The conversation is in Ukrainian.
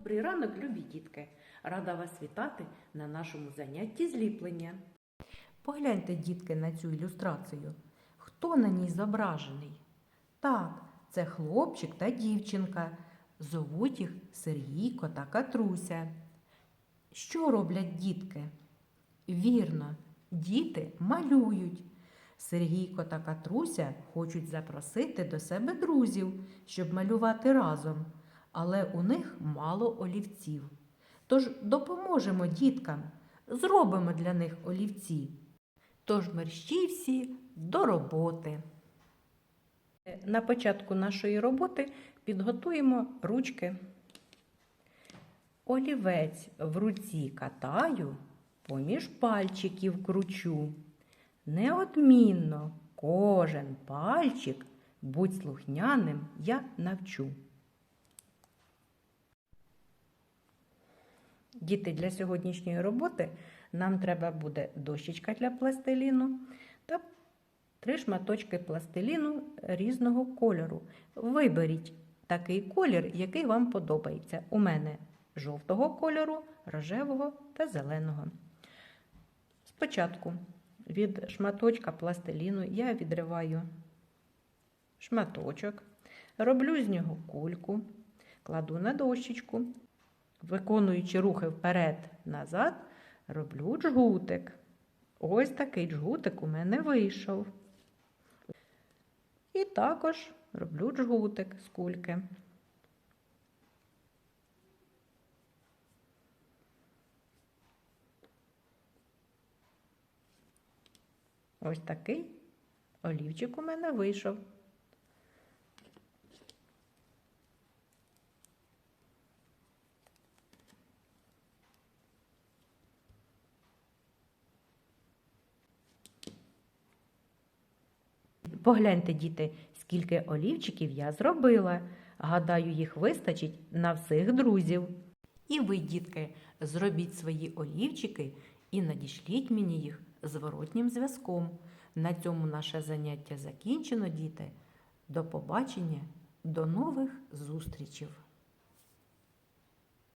Добрий ранок, любі дітки! Рада вас вітати на нашому занятті зліплення. Погляньте, дітки, на цю ілюстрацію. Хто на ній зображений? Так, це хлопчик та дівчинка. Зовуть їх Сергійко та Катруся. Що роблять дітки? Вірно, діти малюють. Сергійко та Катруся хочуть запросити до себе друзів, щоб малювати разом, але у них мало олівців. Тож допоможемо діткам, зробимо для них олівці. Тож мерщій всі до роботи. На початку нашої роботи підготуємо ручки. Олівець в руці катаю, поміж пальчиків кручу. Неодмінно кожен пальчик будь слухняним я навчу. Діти, для сьогоднішньої роботи нам треба буде дощечка для пластиліну та три шматочки пластиліну різного кольору. Виберіть такий колір, який вам подобається. У мене жовтого кольору, рожевого та зеленого. Спочатку від шматочка пластиліну я відриваю шматочок, роблю з нього кульку, кладу на дощечку, виконуючи рухи вперед-назад, роблю джгутик. Ось такий джгутик у мене вийшов. І також роблю джгутик з кульки. Ось такий олівчик у мене вийшов. Погляньте, діти, скільки олівчиків я зробила. Гадаю, їх вистачить на всіх друзів. І ви, дітки, зробіть свої олівчики і надішліть мені їх зворотнім зв'язком. На цьому наше заняття закінчено, діти. До побачення, до нових зустрічей!